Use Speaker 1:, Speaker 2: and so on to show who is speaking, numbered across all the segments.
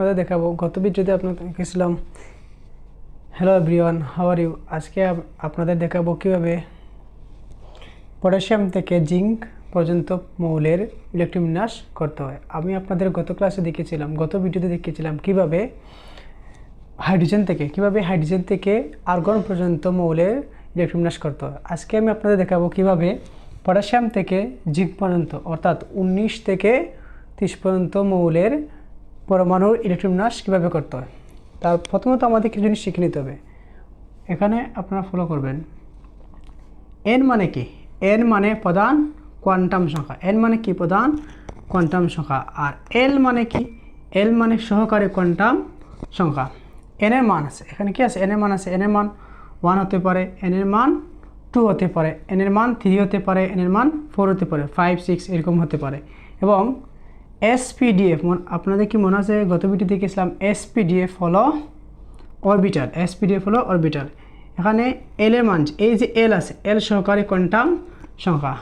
Speaker 1: আপনাদের দেখাবো। গত ভিডিওতে আপনাদের দেখেছিলাম হ্যালো এভরিওয়ান হাওয়ার ইউ আজকে আপনাদের দেখাবো কীভাবে পটাশিয়াম থেকে জিঙ্ক পর্যন্ত মৌলের ইলেকট্রোবিন্যাস করতে হয়। আমি আপনাদের গত ক্লাসে দেখেছিলাম গত ভিডিওতে দেখিয়েছিলাম কীভাবে হাইড্রোজেন থেকে, কীভাবে হাইড্রোজেন থেকে আর্গন পর্যন্ত মৌলের ইলেকট্রোবিন্যাস করতে হয়। আজকে আমি আপনাদের দেখাবো কীভাবে পটাশিয়াম থেকে জিঙ্ক পর্যন্ত, অর্থাৎ উনিশ থেকে তিরিশ পর্যন্ত মৌলের পরমাণুর ইলেকট্রোবিন্যাস কীভাবে করতে হয়? তার প্রথমত আমাদের কিছু জিনিস শিখে নিতে হবে। এখানে আপনারা ফলো করবেন। এন মানে কি? এন মানে প্রধান কোয়ান্টাম সংখ্যা। এন মানে কি প্রধান কোয়ান্টাম সংখ্যা? আর এল মানে কি? এল মানে সহকারী কোয়ান্টাম সংখ্যা। এন এর মান আছে। এখানে কি আছে? এন এর মান আছে। এন এর মান ওয়ান হতে পারে এন এর মান টু হতে পারে এন এর মান থ্রি হতে পারে এন এর মান ফোর হতে পারে ফাইভ সিক্স এরকম হতে পারে। এবং এসপিডিএফ আপনাদের কি মনে আছে? গত ভিডিও দেখেছিলাম এসপিডিএফ হলো অরবিটাল এসপিডিএফ হলো অরবিটাল এখানে এল এর মান এই যে এল আছে এল সহকারী কোয়ান্টাম সংখ্যা।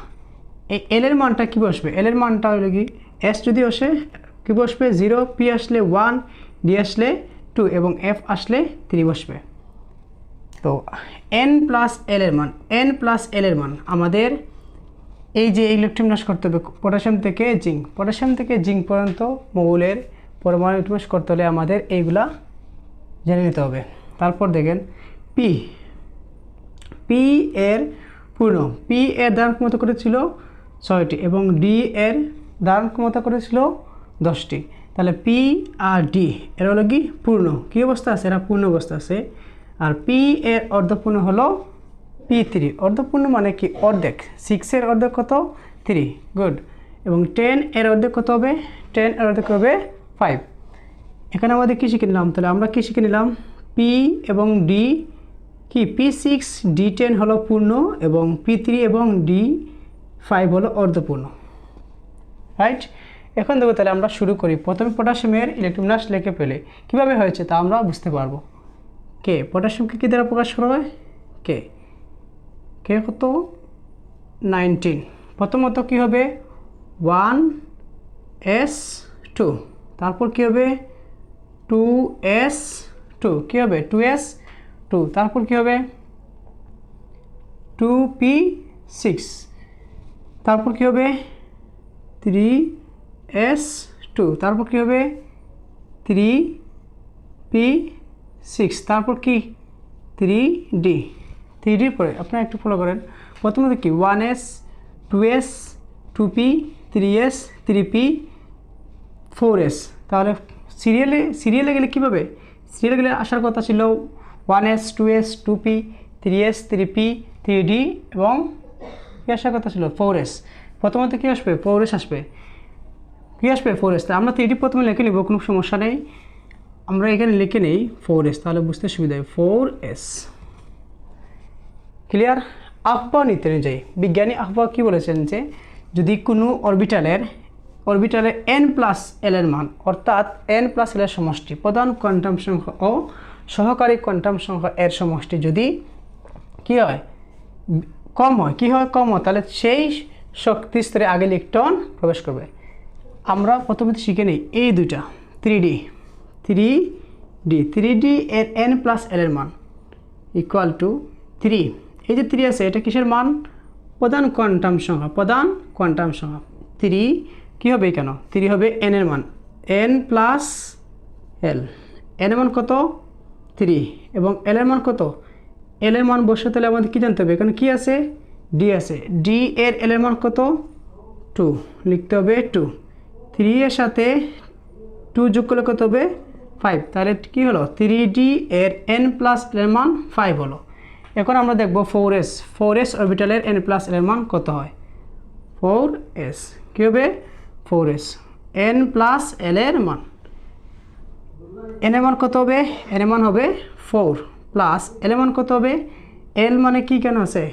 Speaker 1: এই এল এর মানটা কী বসবে? এল এর মানটা হলো কি এস যদি আসে কী বসবে? জিরো পি আসলে ওয়ান ডি আসলে টু এবং এফ আসলে থ্রি বসবে। তো এন প্লাস এল এর মান এন প্লাস এল এর মান আমাদের এই যে ইলেকট্রন নাশ করতে হবে, পটাশিয়াম থেকে জিঙ্ক। পটাশিয়াম থেকে জিঙ্ক পর্যন্ত মৌলের পরমাণু ইলেকট্রন করতে হলে আমাদের এইগুলা জেনে নিতে হবে। তারপর দেখেন পি পি এর পূর্ণ পি এর ধারণ ক্ষমতা করেছিল ছয়টি। এবং ডি এর ধারণ ক্ষমতা করেছিল দশটি। তাহলে পি আর ডি এর হলো কি? পূর্ণ। কী অবস্থা আছে? এরা পূর্ণ অবস্থা আছে। আর পি এর অর্ধপূর্ণ হলো পি থ্রি অর্ধপূর্ণ মানে কি? অর্ধেক। সিক্সের অর্ধেক কত? থ্রি গুড এবং টেন এর অর্ধেক কত হবে? টেন এর অর্ধেক হবে ফাইভ এখানে আমাদের কী শিখে নিলাম? তাহলে আমরা কী শিখে নিলাম? পি এবং ডি কি? পি সিক্স ডি টেন হলো পূর্ণ এবং পি থ্রি এবং ডি ফাইভ হলো অর্ধপূর্ণ। রাইট এখন দেখো তাহলে আমরা শুরু করি। প্রথমে পটাশিয়ামের ইলেকট্রোনাস লেখে পেলে কীভাবে হয়েছে তা আমরা বুঝতে পারব। কে পটাশিয়ামকে কী দ্বারা প্রকাশ করা হয়? কে কে কত নাইনটিন। প্রথমত কী হবে? One S two. তারপর কী হবে? Two S two. কী হবে? Two S two. তারপর কী হবে? Two P six. তারপর কী হবে? Three S two. তারপর কী হবে? Three P six. তারপর কি? Three D. থ্রি ডির পরে, আপনারা একটু ফলো করেন। প্রথমত কি one S two S two P three S three P four S তাহলে সিরিয়ালে সিরিয়ালে গেলে কীভাবে? সিরিয়ালে গেলে আসার কথা ছিল one S two S two P three S three P three D এবং কী আসার কথা ছিল? ফোর এস প্রথমত কী আসবে? ফোর এস আসবে। কী আসবে? ফোর এস আমরা থ্রি ডি প্রথমে লিখে নিব, কোনো সমস্যা নেই। আমরা এখানে লিখে নেই ফোর এস তাহলে বুঝতে সুবিধা হয় ফোর এস ক্লিয়ার আহ্বা নীতি অনুযায়ী বিজ্ঞানী আহ্বা কী বলেছেন যে যদি কোনো অরবিটালের অরবিটালের এন প্লাস এল এর মান অর্থাৎ এন প্লাস এল এর সমষ্টি প্রধান কোয়ান্টাম সংখ্যা ও সহকারী কোয়ান্টাম সংখ্যা এর সমষ্টি যদি কি হয় কম হয় কী হয় কম হয় তাহলে সেই শক্তি স্তরে আগে ইলেকট্রন প্রবেশ করবে আমরা প্রথমে শিখে নিই এই দুইটা three D three D three D এর এন প্লাস এল এর মান ইকুয়াল টু থ্রি এই যে থ্রি আছে, এটা কিসের মান? প্রধান কোয়ান্টাম সংখ্যা, প্রধান কোয়ান্টাম সংখ্যা। থ্রি কী হবে কেন থ্রি হবে এন এর মান। এন প্লাস এল এন এর মান কত? থ্রি এবং এল এর মান কত? এল এর মান বসে তাহলে আমাদের কী জানতে হবে? এখানে কী আছে? ডি আছে। ডি এর এল এর মান কত? টু লিখতে হবে টু থ্রি এর সাথে টু যোগ করলে কত হবে? ফাইভ তাহলে কী হলো? থ্রি ডি এর এন প্লাস এল এর মান ফাইভ হলো। এখন আমরা দেখব ফোর এস ফোর এস অরবিটালের এন প্লাস এর মান কত হয়? ফোর এস কী হবে? Four S N plus L এর মান। এন এর মান কত হবে? এন এর মান হবে ফোর প্লাস এল এর মান কত হবে? এল মানে কি কেন আছে?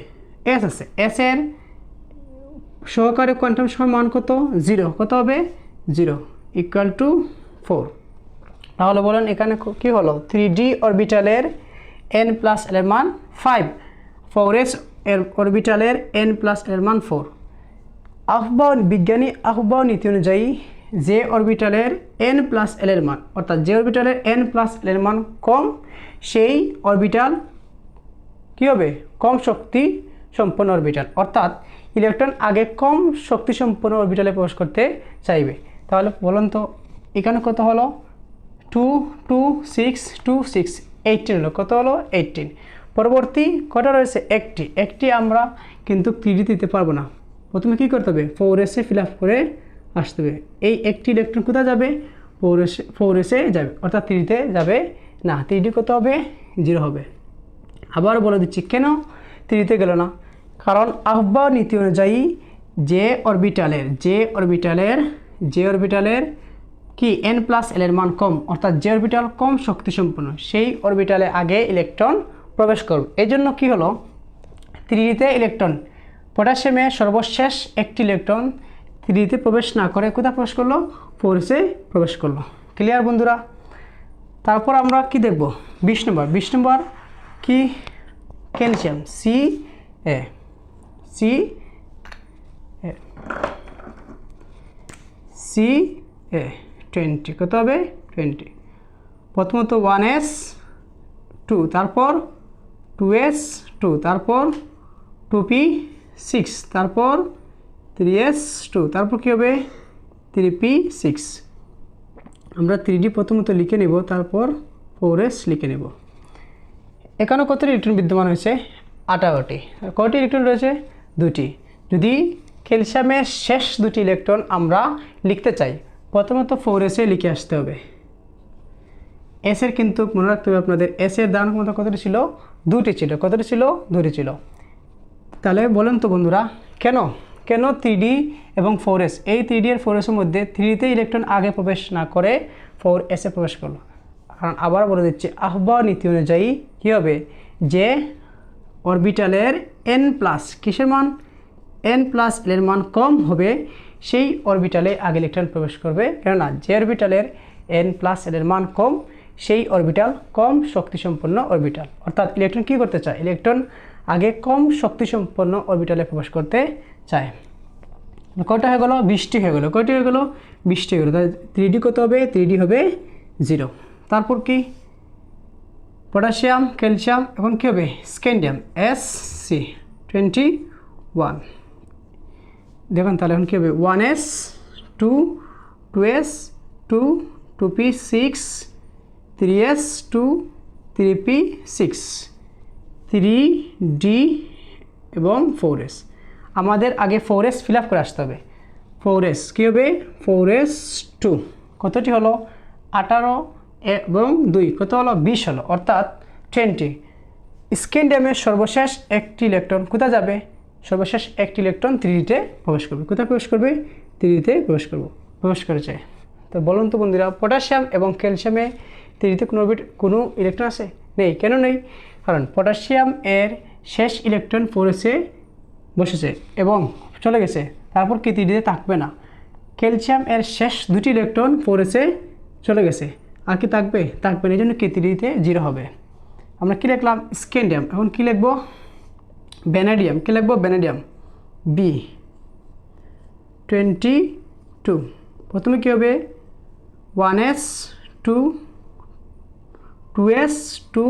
Speaker 1: এস আছে। এস এর সহকারী কোয়ান্টাম সময় মান কত? জিরো কত হবে? জিরো ইকুয়াল টু ফোর তাহলে বলেন এখানে কি হলো? থ্রি ডি অরবিটালের এন প্লাস এল এর মান ফাইভ ফোর এর অরবিটালের এন প্লাস এল এর মান ফোর আহ্বান বিজ্ঞানী আহ্বান নীতি অনুযায়ী যে অরবিটালের এন প্লাস এল এর মান অর্থাৎ যে অরবিটালের এন প্লাস এল এর মান কম, সেই অরবিটাল কী হবে? কম শক্তি সম্পন্ন অরবিটাল অর্থাৎ ইলেকট্রন আগে কম শক্তি সম্পন্ন অরবিটালে প্রবেশ করতে চাইবে। তাহলে বলুন তো, এখানে কত হলো? Two two six two six eighteen হলো। কত হলো? এইটিন পরবর্তী কটা রয়েছে? একটি। একটি আমরা কিন্তু থ্রিডি দিতে পারব না। প্রথমে কী করতে হবে? ফোর এসে ফিল আপ করে আসতে হবে। এই একটি ইলেকট্রন কোথায় যাবে? ফোর এসে ফোর এসে যাবে। অর্থাৎ থ্রিতে যাবে না। থ্রিডি কত হবে? জিরো হবে। আবার বলে দিচ্ছি, কেন থ্রিতে গেল না? কারণ আহ্বান নীতি অনুযায়ী যে অরবিটালের যে অরবিটালের যে অরবিটালের কি এন প্লাস এল এর মান কম, অর্থাৎ যে অরবিটাল কম শক্তি সম্পন্ন সেই অরবিটালে আগে ইলেকট্রন প্রবেশ করবে। এই জন্য কী হলো? থ্রিতে ইলেকট্রন পটাশিয়ামে সর্বশেষ একটি ইলেকট্রন থ্রিতে প্রবেশ না করে কোথায় প্রবেশ করল? ফোরসে প্রবেশ করল। ক্লিয়ার বন্ধুরা? তারপর আমরা কি দেখব? বিশ নম্বর বিশ নম্বর কি? Calcium C A C A C A twenty, কত হবে? টোয়েন্টি। প্রথমত ওয়ান এস, টু, তারপর টু এস, টু, তারপর টু পি সিক্স, তারপর থ্রি এস, টু, তারপর কী হবে? Three P six. আমরা থ্রি ডি প্রথমত লিখে নেব, তারপর ফোর এস লিখে নেব। এখানে কতটি ইলেকট্রন বিদ্যমান হয়েছে? আঠারোটি। কটি ইলেকট্রন রয়েছে? দুটি যদি ক্যালসিয়ামের শেষ দুটি ইলেকট্রন আমরা লিখতে চাই প্রথমত ফোর এসে লিখে আসতে হবে। এসের কিন্তু মনে রাখতে হবে আপনাদের এসের দান ক্ষমতা কতটি ছিল? দুটি ছিল। কতটি ছিল? দুটি ছিল। তাহলে বলেন তো বন্ধুরা, কেন? কেন থ্রি এবং ফোর এস এই থ্রি ডি আর ফোর এসের মধ্যে থ্রিতে ইলেকট্রন আগে প্রবেশ না করে ফোর এসে প্রবেশ করল। কারণ আবার বলে দিচ্ছি, আহ্বান নীতি অনুযায়ী কী হবে? যে অরবিটালের এন প্লাস কিসের মান? এন প্লাস এর মান কম হবে সেই অরবিটালে আগে ইলেকট্রন প্রবেশ করবে। কেননা যে অরবিটালের এন প্লাস এর মান কম, সেই অরবিটাল কম শক্তিসম্পন্ন অরবিটাল অর্থাৎ ইলেকট্রন কী করতে চায়? ইলেকট্রন আগে কম শক্তিসম্পন্ন অরবিটালে প্রবেশ করতে চায়। কয়টা হয়ে গেলো? বৃষ্টি হয়ে গেলো। কয়টি হয়ে গেলো? বৃষ্টি হয়ে গেলো। তাহলে থ্রি ডি কত হবে থ্রি ডি হবে জিরো তারপর কি? পটাশিয়াম, ক্যালসিয়াম, এখন কী হবে? Scandium S C twenty one দেখুন তাহলে এখন কী হবে? One S two two S two two P six three S two three P six three D এবং ফোর এস আমাদের আগে ফোর এস ফিল আপ করে আসতে হবে। ফোর এস কী হবে? ফোর এস টু কতটি হলো? আঠারো এবং দুই। কত হলো? বিশ হলো। অর্থাৎ টোয়েন্টি স্ক্যান্ডিয়ামের সর্বশেষ একটি ইলেকট্রন কোথায় যাবে? সর্বশেষ একটি ইলেকট্রন থ্রিতে প্রবেশ করবে। কোথায় প্রবেশ করবে? থ্রিতে প্রবেশ করব। প্রবেশ করেছে তো বলুন তো বন্ধুরা, পটাশিয়াম এবং ক্যালসিয়ামে থ্রিতে কোনো কোনো ইলেকট্রন আছে? নেই। কেন নেই? কারণ পটাশিয়াম এর শেষ ইলেকট্রন পড়েছে, বসেছে এবং চলে গেছে। তারপর কি থ্রিতে থাকবে না? ক্যালসিয়াম এর শেষ দুটি ইলেকট্রন পড়েছে, চলে গেছে। আর কি থাকবে? থাকবে না। এই জন্য কে থ্রিতে জিরো হবে। আমরা কী লিখলাম? স্ক্যান্ডিয়াম এখন কী লিখব? ভ্যানাডিয়াম কী লিখব ভ্যানাডিয়াম বি টোয়েন্টি টু প্রথমে কী হবে? One S two two S two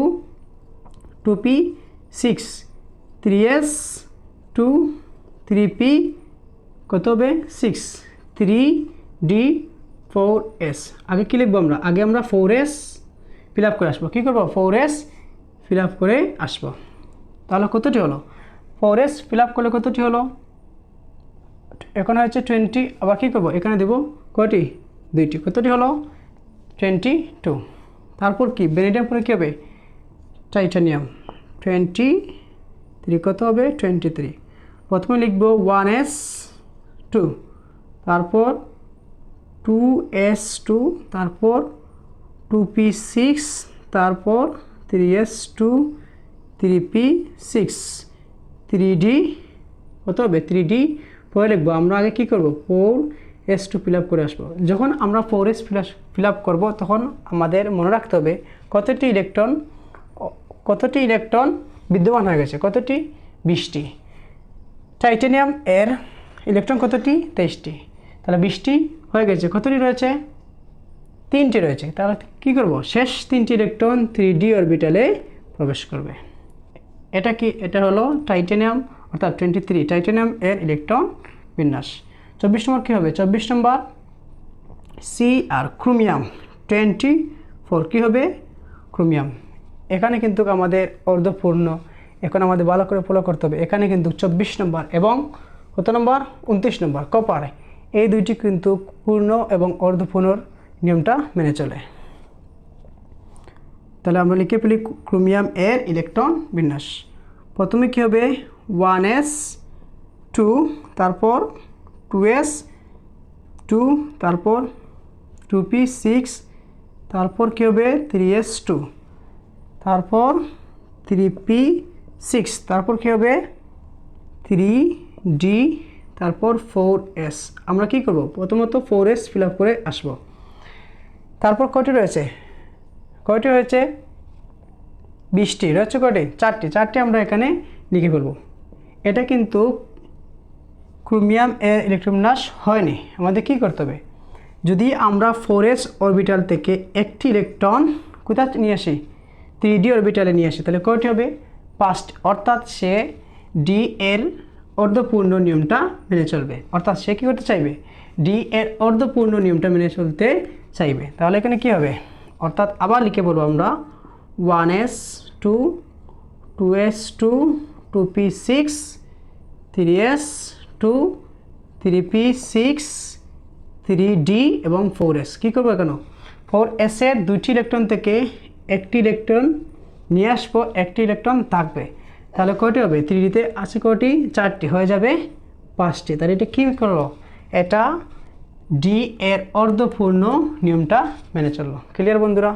Speaker 1: two P six three S two three P কত হবে? Six three D four S আগে কী লিখব আমরা? আগে আমরা ফোর এস ফিল আপ করে আসব। কী করব? ফোর এস ফিল আপ করে আসব। তাহলে কতটি হলো? ফোর এস ফিল আপ করলে কতটি হলো? এখন হচ্ছে টোয়েন্টি আবার কী করব? এখানে দেবো কয়টি? দুইটি। কতটি হলো? টোয়েন্টি টু তারপর কি? বেনিডিয়াম পরে কী হবে? টাইটানিয়াম টোয়েন্টি থ্রি কত হবে? টোয়েন্টি থ্রি প্রথমে লিখব ওয়ান এস টু তারপর টু এস টু তারপর টু পি সিক্স তারপর three S two three P six three D কত হবে থ্রি ডি পরে লিখব, আমরা আগে কী করব? Four S two fill up করে আসব। যখন আমরা ফোর এস ফিল আপ করব, তখন আমাদের মনে রাখতে হবে কতটি ইলেকট্রন কতটি ইলেকট্রন বিদ্যমান হয়ে গেছে, কতটি? বিশটি। টাইটেনিয়াম এর ইলেকট্রন কতটি? তেইশটি। তাহলে বিশটি হয়ে গেছে, কতটি রয়েছে? তিনটি রয়েছে। তাহলে কি করব? শেষ তিনটি ইলেকট্রন থ্রি ডি অরবিটালে প্রবেশ করবে। এটা কি, এটা হলো টাইটেনিয়াম অর্থাৎ টোয়েন্টি থ্রি টাইটেনিয়াম এর ইলেকট্রন বিন্যাস। চব্বিশ নম্বর কী হবে? চব্বিশ number C R chromium twenty four কী হবে? ক্রোমিয়াম এখানে কিন্তু আমাদের অর্ধপূর্ণ, এখন আমাদের ভালো করে ফলো করতে হবে। এখানে কিন্তু চব্বিশ নম্বর এবং কত নম্বর? উনত্রিশ নম্বর কপার এই দুইটি কিন্তু পূর্ণ এবং অর্ধপূর্ণর নিয়মটা মেনে চলে। তাহলে আমরা লিখে ফেলি ক্রোমিয়াম এর ইলেকট্রন বিন্যাস। প্রথমে কী হবে? ওয়ান এস টু, তারপর টু এস টু, তারপর টু পি সিক্স, তারপর কী হবে? থ্রি এস টু, তারপর থ্রি পি সিক্স, তারপর কী হবে? থ্রি ডি, তারপর ফোর এস। আমরা কী করব? প্রথমত ফোর এস ফিল আপ করে আসব। তারপর কটি রয়েছে? কয়টি হয়েছে? বিশটি। রয়েছে কয়টি? চারটি। চারটি আমরা এখানে লিখে ফেলব। এটা কিন্তু ক্রোমিয়াম এর ইলেকট্রোনাস হয়নি। আমাদের কি করতে হবে? যদি আমরা ফোর এস অরবিটাল থেকে একটি ইলেকট্রন কোথায় নিয়ে আসি? থ্রি ডি অরবিটালে নিয়ে আসি। তাহলে কয়টি হবে? পাঁচটি। অর্থাৎ সে ডি এর অর্ধপূর্ণ নিয়মটা মেনে চলবে। অর্থাৎ সে কী করতে চাইবে? ডি এর অর্ধপূর্ণ নিয়মটা মেনে চলতে চাইবে। তাহলে এখানে কি হবে? অর্থাৎ আবার লিখে বলব আমরা one S two two S two two P six three S two three P six three D এবং ফোর এস কী করব কেন ফোর এসের দুইটি ইলেকট্রন থেকে একটি ইলেকট্রন নিয়ে আসব, একটি ইলেকট্রন থাকবে। তাহলে কয়টি হবে? থ্রি ডিতে আছে কয়টি? চারটি। হয়ে যাবে পাঁচটি। তাহলে এটা কী করল এটা ডি এর অর্ধপূর্ণ নিয়মটা মেনে চলল। ক্লিয়ার বন্ধুরা?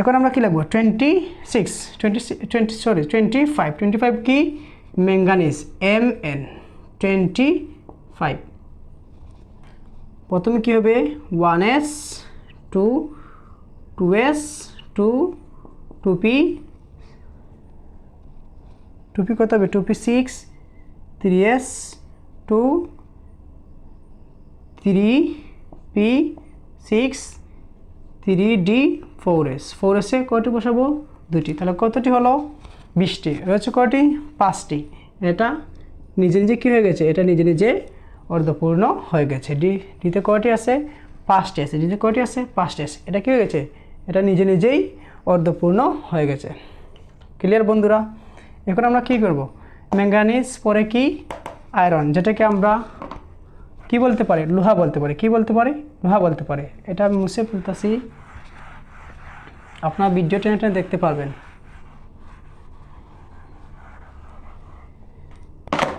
Speaker 1: এখন আমরা কী লিখব twenty six twenty twenty sorry twenty five twenty five কি? Manganese M N twenty five প্রথমে কী হবে? One S two two S two two P two P কত হবে? Two P six three S two three P six three D four S four এসে কয়টি বসাবো? দুটি তাহলে কতটি হলো? বিশটি। রয়েছে কয়টি? পাঁচটি। এটা নিজে নিজে কী হয়ে গেছে? এটা নিজে নিজে অর্ধপূর্ণ হয়ে গেছে। ডি, ডিতে কয়টি আছে? পাঁচটি আছে। ডিতে কয়টি আছে? পাঁচটি আছে। এটা কী হয়ে গেছে? এটা নিজে নিজেই অর্ধপূর্ণ হয়ে গেছে। ক্লিয়ার বন্ধুরা? এখন আমরা কি করব? ম্যাঙ্গানিজ পরে কি? আয়রন যেটাকে আমরা কি বলতে পারে? লোহা বলতে পারে। কি বলতে পারে? লোহা বলতে পারে। এটা আমি মুছে ফেলতেছি। আপনার ভিডিও টেনে টেনে দেখতে পারবেন।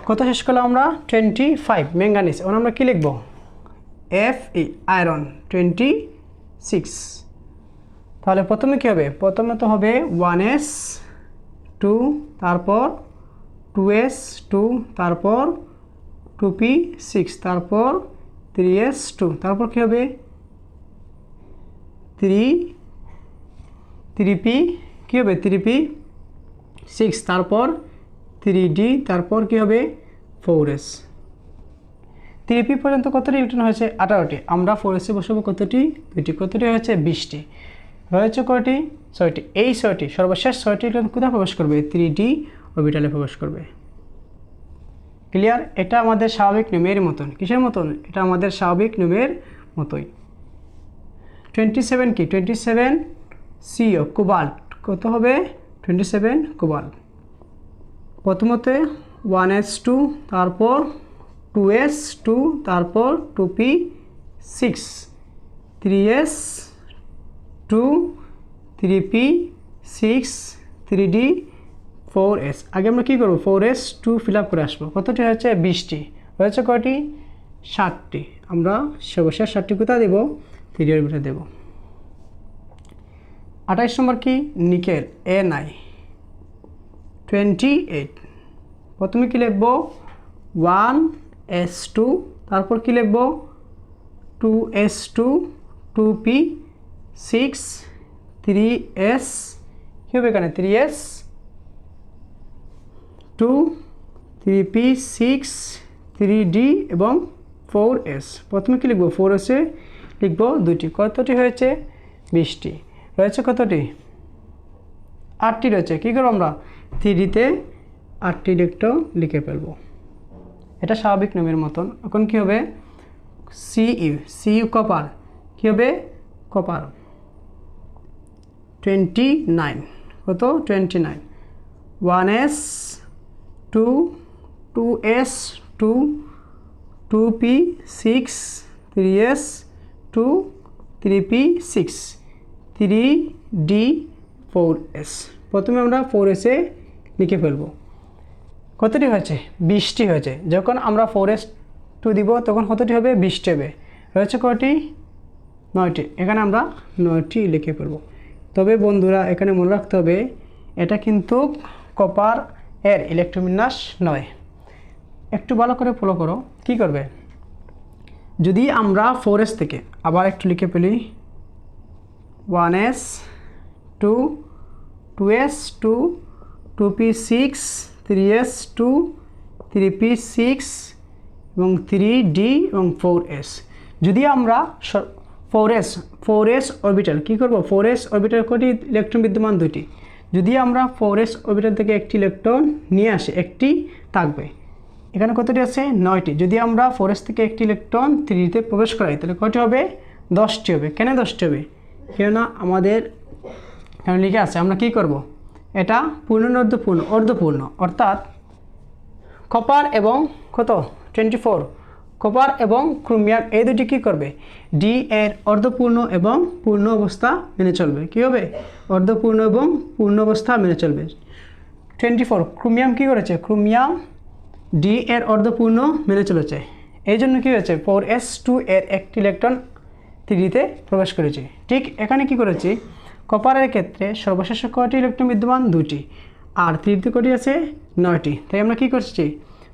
Speaker 1: কত শেষ করলাম আমরা। টোয়েন্টি ফাইভ ম্যাঙ্গানিজ এখন আমরা কী লিখব? F E iron twenty six তাহলে প্রথমে কী হবে? প্রথমে তো হবে ওয়ান এস টু তারপর টু এস টু তারপর টু পি সিক্স তারপর থ্রি এস টু তারপর কী হবে? থ্রি থ্রি পি কী হবে? থ্রি পি সিক্স তারপর থ্রি ডি তারপর কী হবে? ফোর এস থ্রি পি পর্যন্ত কতটি ইলেকট্রন হয়েছে? আঠারোটি। আমরা ফোর এসে বসাবো কতটি? দুইটি। কতটি হয়েছে? বিশটি। রয়েছে কয়টি? ছয়টি। এই ছয়টি, সর্বশেষ ছয়টি ইলেকট্রন কোথায় প্রবেশ করবে? থ্রি ডি অরবিটালে প্রবেশ করবে। ক্লিয়ার এটা আমাদের স্বাভাবিক নিয়মের মতন। কিসের মতন? এটা আমাদের স্বাভাবিক নিয়মের মতোই। টোয়েন্টি সেভেন কি? Twenty seven C O cobalt কত হবে? টোয়েন্টি সেভেন কোবাল্ট প্রথমতে ওয়ান এস টু তারপর টু এস টু তারপর two P six three S two three P six three D four S. আগে আমরা কী করব? Four S, two fill up করে আসব। কতটি হচ্ছে বিশটি। হয়েছে কয়টি? ষাটটি। আমরা সর্বশেষ ষাটটি কোথায় দেবো? থ্রি ভিতরে দেবো। আঠাইশ নম্বর কি? নিকেল এ নাই টোয়েন্টি এইট প্রথমে কী লিখব? ওয়ান এস টু তারপর কী লিখব? Two S two two P six three S কী হবে এখানে? Three S two three P six three D এবং ফোর এস প্রথমে কি লিখব? ফোর এসে লিখব দুটি কতটি হয়েছে? বিশটি। রয়েছে কতটি? আটটি রয়েছে। কী করব আমরা? থ্রিতে আটটি ইলেকট্রন লিখে ফেলব। এটা স্বাভাবিক নিয়মের মতন। এখন কী হবে? C U C U copper কী হবে? কপার টোয়েন্টি নাইন কত? Twenty nine one S two two S two two P six three S two three P six three D four S প্রথমে আমরা ফোর এসে লিখে ফেলব। কতটি হয়েছে? বিশটি হয়েছে। যখন আমরা ফোর এস টু দিব, তখন কতটি হবে? বিশটি হবে। রয়েছে কয়টি? নয়টি। এখানে আমরা নয়টি লিখে ফেলব। তবে বন্ধুরা, এখানে মনে রাখতে হবে, এটা কিন্তু কপার এর ইলেকট্রোবিন্যাস নয়। একটু ভালো করে ফলো করো। কি করবে? যদি আমরা ফোর থেকে আবার একটু লিখে ফেলি one s two two s two two p six three s two three p six এবং থ্রি ডি এবং ফোর এস যদি আমরা four s four s orbital কী করব? ফোর এস অরবিটাল কটি ইলেকট্রন বিদ্যমান দুটি যদি আমরা ফোর এস অরবিটাল থেকে একটি ইলেকট্রন নিয়ে আসি, একটি থাকবে। এখানে কতটি আছে? নয়টি। যদি আমরা ফোর এস থেকে একটি ইলেকট্রন থ্রিতে প্রবেশ করাই, তাহলে কয়টি হবে? দশটি হবে। কেন দশটি হবে? কেননা আমাদের এখানে লিখে আছে, আমরা কি করব? এটা পূর্ণ অর্ধপূর্ণ। অর্থাৎ কপার এবং কত? টোয়েন্টি ফোর কপার এবং ক্রোমিয়াম, এই দুটি কী করবে? ডি এর অর্ধপূর্ণ এবং পূর্ণ অবস্থা মেনে চলবে। কী হবে? অর্ধপূর্ণ এবং পূর্ণ অবস্থা মেনে চলবে। টোয়েন্টি ফোর, ক্রোমিয়াম কী করেছে? ক্রোমিয়াম ডি এর অর্ধপূর্ণ মেনে চলেছে। এই জন্য কী হয়েছে? ফোর এস টু এর একটি ইলেকট্রন থ্রিতে প্রবেশ করেছে। ঠিক এখানে কি করেছি? কপারের ক্ষেত্রে সর্বশেষ কয়টি ইলেকট্রন বিদ্যমান? দুটি আর তৃতীয় কটি আছে? নয়টি। তাই আমরা কী করছি?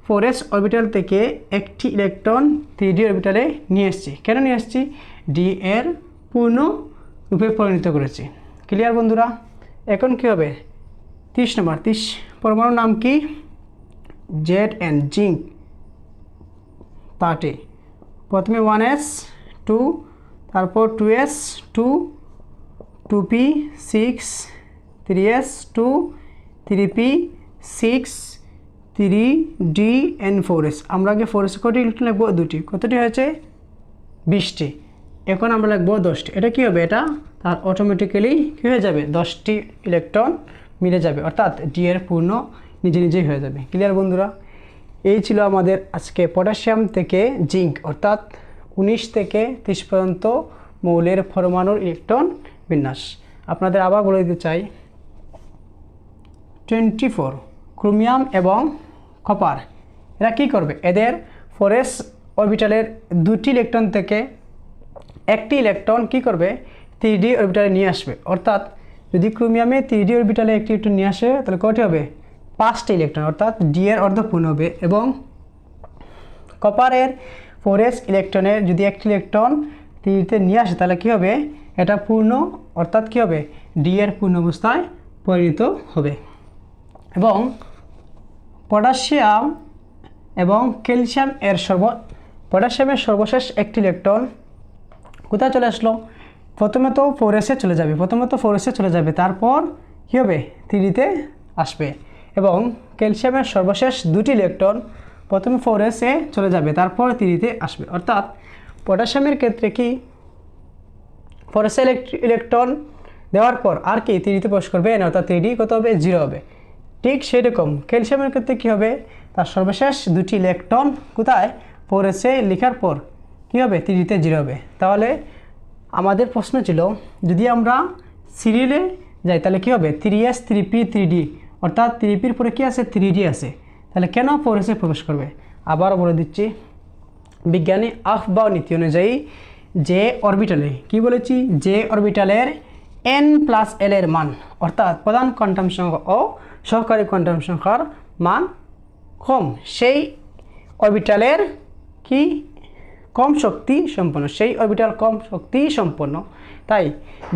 Speaker 1: ফোর এস অরবিটাল থেকে একটি ইলেকট্রন থ্রি ডি অরবিটালে নিয়ে এসেছি। কেন নিয়ে এসেছি? ডি এর পূর্ণ রূপে পরিণত করেছি। ক্লিয়ার বন্ধুরা? এখন কী হবে? তিরিশ নম্বর, তিরিশ পরমাণুর নাম কি? জেড এন জিঙ্ক থার্টি প্রথমে ওয়ান এস, টু, তারপর two s, two two p, six, three s, two, three p, six three d n four s আমরা আগে ফোর এস কটি ইলেকট্রন লিখব? দুটি। কতটি হয়েছে? বিশটি। এখন আমরা লিখব দশটি। এটা কী হবে? এটা তার অটোমেটিক্যালি কী হয়ে যাবে? দশটি ইলেকট্রন মিলে যাবে। অর্থাৎ ডি এর পূর্ণ নিজে নিজেই হয়ে যাবে। ক্লিয়ার বন্ধুরা? এই ছিল আমাদের আজকে পটাশিয়াম থেকে জিঙ্ক, অর্থাৎ উনিশ থেকে তিরিশ পর্যন্ত মৌলের পরমাণুর ইলেকট্রন বিন্যাস। আপনাদের আবার বলে দিতে চাই টোয়েন্টি ফোর ক্রোমিয়াম এবং কপার। এরা কী করবে? এদের ফোরেস অরবিটালের দুটি ইলেকট্রন থেকে একটি ইলেকট্রন কি করবে? থ্রি ডি অরবিটালে নিয়ে আসবে। অর্থাৎ যদি ক্রোমিয়ামে থ্রি ডি অরবিটালে একটি ইলেকট্রন নিয়ে আসে, তাহলে কটি হবে? পাঁচটি ইলেকট্রন। অর্থাৎ ডি এর অর্ধপূর্ণ হবে এবং কপারের ফোরেস ইলেকট্রনের যদি একটি ইলেকট্রন থ্রিতে নিয়ে আসে, তাহলে কী হবে? এটা পূর্ণ, অর্থাৎ কী হবে? ডি এর পূর্ণ অবস্থায় পরিণত হবে। এবং পটাশিয়াম এবং ক্যালসিয়াম এর সর্ব পটাশিয়ামের সর্বশেষ একটি ইলেকট্রন কোথায় চলে আসলো? প্রথমে তো ফোরেসে চলে যাবে, প্রথমে তো ফোরেসে চলে যাবে, তারপর কী হবে? থ্রিতে আসবে। এবং ক্যালসিয়ামের সর্বশেষ দুটি ইলেকট্রন প্রথমে ফোরেসে চলে যাবে, তারপর থ্রিতে আসবে। অর্থাৎ পটাশিয়ামের ক্ষেত্রে কি? ফোরেসে ইলেকট্রন দেওয়ার পর আর কি থ্রিতে প্রবেশ করবে? না অর্থাৎ থ্রি কত হবে? জিরো হবে। ঠিক সেরকম। ক্যালসিয়ামের ক্ষেত্রে কী হবে? তার সর্বশেষ দুটি ইলেকট্রন কোথায়? ফোরেসে লেখার পর। কী হবে? থ্রিতে জিরো হবে। তাহলে আমাদের প্রশ্ন ছিল, যদি আমরা সিরিয়ালে যাই, তাহলে কী হবে? Three s three p three d অর্থাৎ থ্রি পির পরে কী আছে? থ্রি ডি আছে। তাহলে কেন ফোরেসে প্রবেশ করবে। আবারও বলে দিচ্ছি, বিজ্ঞানী আফবাও নীতি অনুযায়ী যে অরবিটালে, কি বলেছি? যে অরবিটালের এন প্লাস এল এর মান, অর্থাৎ প্রধান কোয়ান্টাম সংখ্যা ও সহকারী কোয়ান্টাম সংখ্যার মান কম। সেই অরবিটালের কি? কম শক্তি সম্পন্ন। সেই অরবিটাল কম শক্তি সম্পন্ন। তাই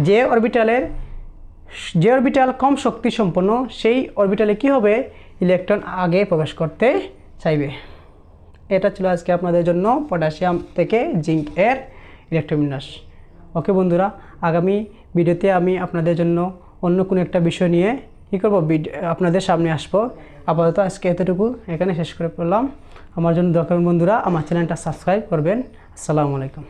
Speaker 1: যে অরবিটালের যে অরবিটাল কম শক্তি সম্পন্ন, সেই অরবিটালে কি হবে? ইলেকট্রন আগে প্রবেশ করতে চাইবে। এটা ছিল আজকে আপনাদের জন্য পটাশিয়াম থেকে জিঙ্ক এর ইলেকট্রোবিন্যাস ওকে বন্ধুরা, আগামী ভিডিওতে আমি আপনাদের জন্য অন্য কোনো একটা বিষয় নিয়ে কী করব? আপনাদের সামনে আসব। আপাতত আজকে এতটুকু। এখানে শেষ করে পড়লাম। আমার জন্য দরকার বন্ধুরা। আমার চ্যানেলটা সাবস্ক্রাইব করবেন। আসসালামু আলাইকুম।